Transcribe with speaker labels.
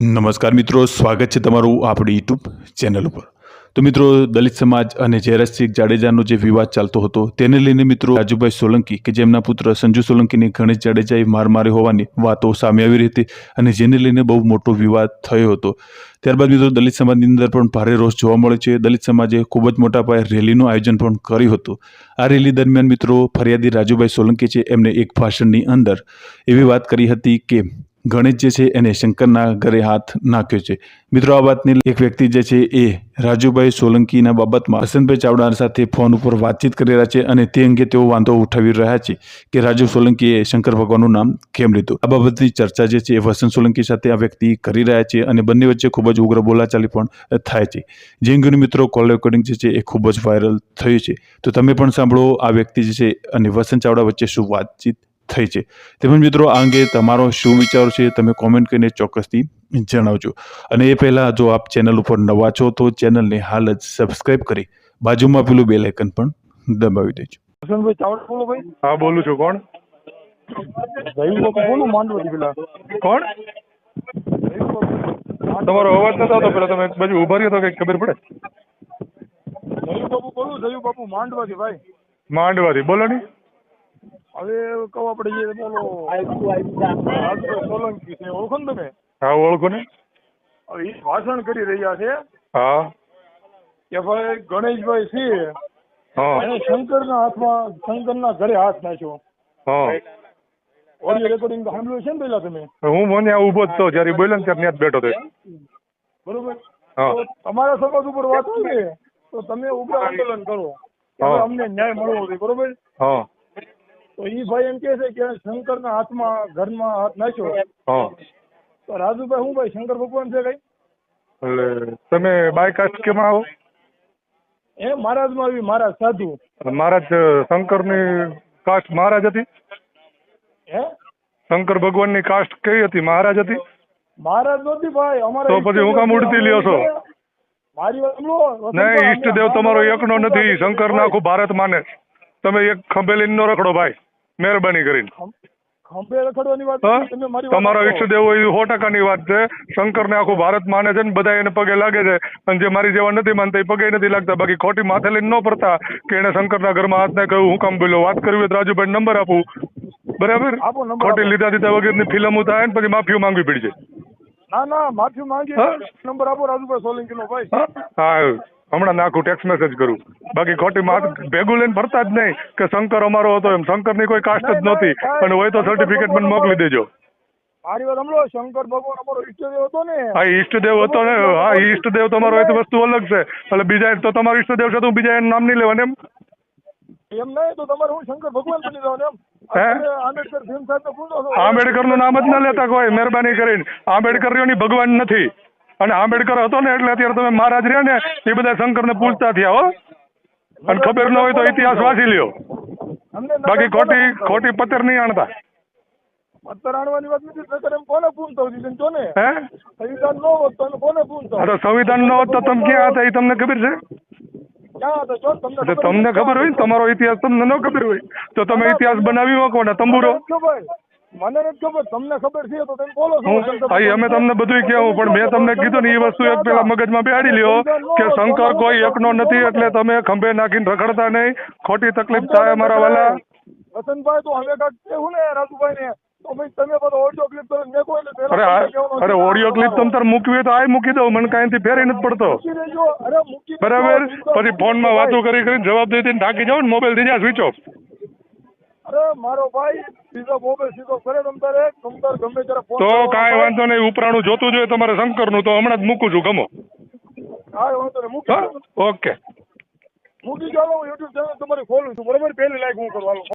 Speaker 1: નમસ્કાર મિત્રો, સ્વાગત છે તમારું આપણી યુટ્યુબ ચેનલ ઉપર. તો મિત્રો, દલિત સમાજ અને જયરાજસિંહ જાડેજાનો જે વિવાદ ચાલતો હતો, તેને લઈને મિત્રો રાજુભાઈ સોલંકી કે જેમના પુત્ર સંજુ સોલંકીને ગણેશ જાડેજાએ માર માર્યો હોવાની વાતો સામે આવી હતી અને જેને લઈને બહુ મોટો વિવાદ થયો હતો. ત્યારબાદ મિત્રો, દલિત સમાજની અંદર પણ ભારે રોષ જોવા મળે છે. દલિત સમાજે ખૂબ જ મોટા પાયે રેલીનું આયોજન પણ કર્યું હતું. આ રેલી દરમિયાન મિત્રો ફરિયાદી રાજુભાઈ સોલંકી છે એમને એક ભાષણની અંદર એવી વાત કરી હતી કે ગણેશ જે છે એને શંકરના ઘરે હાથ નાખ્યો છે. મિત્રો, આ વાતની એક વ્યક્તિ જે છે એ રાજુભાઈ સોલંકીના બાબતમાં હસનભાઈ ચાવડા સાથે ફોન ઉપર વાતચીત કરી રહ્યા છે અને તે અંગે તેઓ વાંધો ઉઠાવી રહ્યા છે કે રાજુ સોલંકીએ શંકર ભગવાનનું નામ કેમ લીધું? આ બાબતની ચર્ચા જે છે એ વસંત સોલંકી સાથે આ વ્યક્તિ કરી રહ્યા છે અને બંને વચ્ચે ખૂબ જ ઉગ્ર બોલાચાલી પણ થાય છે. જે અંગેનું મિત્રો કોલ રેકોર્ડિંગ જે છે એ ખૂબ જ વાયરલ થયું છે. તો તમે પણ સાંભળો આ વ્યક્તિ જે છે અને વસંત ચાવડા વચ્ચે શું વાતચીત થઈ છે. તેમજ મિત્રો આ અંગે તમારો શું વિચાર છે તમે કોમેન્ટ કરીને ચોક્કસથી જણાવજો. અને એ પહેલાં જો આપ ચેનલ ઉપર નવા છો તો ચેનલને હાલ જ સબસ્ક્રાઇબ કરી બાજુમાં પેલું બેલ આઇકન પણ દબાવી દેજો.
Speaker 2: વસંતભાઈ ચાવડા બોલો ભાઈ.
Speaker 3: હા બોલું છું. કોણ?
Speaker 2: જયું બોલું માંડવાથી પેલા.
Speaker 3: કોણ? તમારો અવાજ નતો આવતો પેલા તમે એક બાજુ ઊભા રહ્યો તો કઈ ખબર પડે.
Speaker 2: જયુ બાપુ બોલું જયુ બાપુ માંડવાથી ભાઈ.
Speaker 3: માંડવાથી બોલો ની.
Speaker 2: હવે કહો આપણે જે બોલો. સોલંકી છે ઓળખો ને તમે?
Speaker 3: હા ઓળખો ને.
Speaker 2: હવે એ ભાષણ કરી રહ્યા છે.
Speaker 3: હા.
Speaker 2: કે ભાઈ ગણેશભાઈ છે. એને શંકરના હાથમાં શંકરના ઘરે હાથ નાખ્યો. ઓડિયો રેકોર્ડિંગ સાંભળ્યું છે ને પેલા તમે?
Speaker 3: હું મને આ ઊભો જ તો જયારે બોલ્યો ને ત્યારે ત્યાં બેઠો હતો.
Speaker 2: બરોબર?
Speaker 3: હા.
Speaker 2: તમારા સમાજ ઉપર વાત કરીએ તો તમે ઉગ્ર આંદોલન કરો. અમને ન્યાય મળવો જોઈએ બરોબર?
Speaker 3: હા.
Speaker 2: તો ઈ ભાઈ એમ કે છે કે શંકર ના હાથમાં ઘરમાં હાથ નાખ્યો.
Speaker 3: હા.
Speaker 2: તો રાજુભાઈ હું ભાઈ શંકર ભગવાન છે કઈ?
Speaker 3: એટલે તમે બાયકાસ્ટ કેમ આવો?
Speaker 2: એ મહારાજમાં આવી મહારાજ સાધુ.
Speaker 3: મહારાજ શંકરની કાસ્ટ મહારાજ હતી?
Speaker 2: હે?
Speaker 3: શંકર ભગવાનની કાસ્ટ કઈ હતી? મહારાજ હતી?
Speaker 2: મહારાજ નથી ભાઈ અમારે
Speaker 3: તો પછી હું કામ ઉડતી લ્યો છો?
Speaker 2: મારી વાત સાંભળો.
Speaker 3: નહીં ઈષ્ટદેવ તમારો એકનો
Speaker 2: નથી
Speaker 3: નથી શંકરના આખું ભારત માને. તમે એક ખંભે લઈને રખડો ભાઈ. મહેરબાની કરીને.
Speaker 2: ખંભે રખડવાની વાત
Speaker 3: તમારો એ સો ટકાની વાત છે. શંકરને આખું ભારત માને છે ને બધા એને પગે લાગે છે. અને જે મારી જેવા નથી માનતા એ પગે નથી લાગતા. બાકી ખોટી માથે લઈને ન પડતા કે એને શંકરના ઘરમાં હાથ ને કહ્યું હું કામ બોલ્યો? વાત કરવી હોય તો રાજુભાઈ નંબર આપું. બરાબર? ખોટી લીધા દીધા વગરની ફિલ્મો થાય ને પછી માફીઓ માંગવી પડી
Speaker 2: ના ના માફી માંગી? નંબર આપો રાજુભાઈ સોલંકીનો ભાઈ.
Speaker 3: હા? હમણાં નાખું ટેક્સ મેસેજ કરું. બાકી ખોટી માથ ભેગું લઈને ફરતા જ નહીં કે શંકર અમારો હતો એમ. શંકરની કોઈ કાસ્ટ જ નહોતી અને હોય તો સર્ટિફિકેટ મને મોકલી દેજો.
Speaker 2: મારી વાત સાંભળો શંકર ભગવાન અમારો ઈષ્ટદેવ હતો ને.
Speaker 3: હા ઈષ્ટદેવ હતો ને હા ઈષ્ટદેવ તમારો હોય તો વસ્તુ અલગ છે. એટલે બીજા તો તમારો ઈષ્ટદેવ છે તો હું બીજા એનું નામ નહીં લેવાનું એમ?
Speaker 2: એમ નહીં તો તમારે હું શંકર ભગવાન બની જવાનું એમ? આંબેડકર ભીમ સાહેબ
Speaker 3: આંબેડકરનું નામ જ ના લેતા કોઈ મહેરબાની કરીને. આંબેડકરીઓની ભગવાન નથી. અને આંબેડકર હતો ને એટલે અત્યારે તમે મહારાજ રહ્યા ને એ બધા શંકર ને પૂછતા થયા હો. અને ખબર ન હોય તો ઇતિહાસ વાંચી લ્યો. બાકી ખોટી ખોટી પત્તર નહીં આણતા.
Speaker 2: પત્તર આણવાની વાત નથી નકર એમ કોને પૂછતો હતી
Speaker 3: હે?
Speaker 2: સંવિધાન નો હોત તો કોને પૂછતો
Speaker 3: આ સંવિધાન ન હોત તો તમે ક્યાં હતા એ તમને ખબર છે?
Speaker 2: તમને
Speaker 3: તમને ખબર હોય ને તમારો ઇતિહાસ તમને ન ખબર હોય તો તમે ઇતિહાસ બનાવી શકો ને તંબુરો.
Speaker 2: મને નથી ખબર મને નથી ખબર તમને ખબર છે તો તમે બોલો છો
Speaker 3: હું
Speaker 2: શંકર
Speaker 3: અહીં અમે તમને બધું કહેવું પણ મેં તમને કીધું ને એ વસ્તુ એક પેલા મગજમાં બેહાડી લ્યો કે શંકર કોઈ એકનો નથી એટલે તમે ખંભે નાખીને રખડતા નહીં. ખોટી તકલીફ થાય અમારા વાલા.
Speaker 2: વસંતભાઈ તો કાંઈક કેવું ને રાજુભાઈ ને મેં
Speaker 3: અરે ઓડિયો ક્લિપ તમ તાર મૂકવી તો આ મૂકી દઉં મને કાંઈથી ફેરી નથી પડતો. બરાબર? પછી ફોનમાં વાતો કરી કરીને જવાબ દઈ દઈને ઢાંકી જાવ ને મોબાઈલ થઈ જાય સ્વિચ ઓફ
Speaker 2: મારો ભાઈ સીધો મોબાઈલ સીધો કરે તમ તારે ગમે ત્યારે
Speaker 3: તો કાંઈ વાંધો નહીં ઉપરાણું જોતું જોઈએ તમારે શંકરનું તો હમણાં જ મૂકું છું ગમો.
Speaker 2: કાંઈ વાંધો નહીં મૂકી
Speaker 3: ઓકે.
Speaker 2: મૂકી ચાલો હું યુટ્યુબ ચેનલ તમારી ખોલું છું. બરોબર પહેલી લાઈક હું કરું હાલો.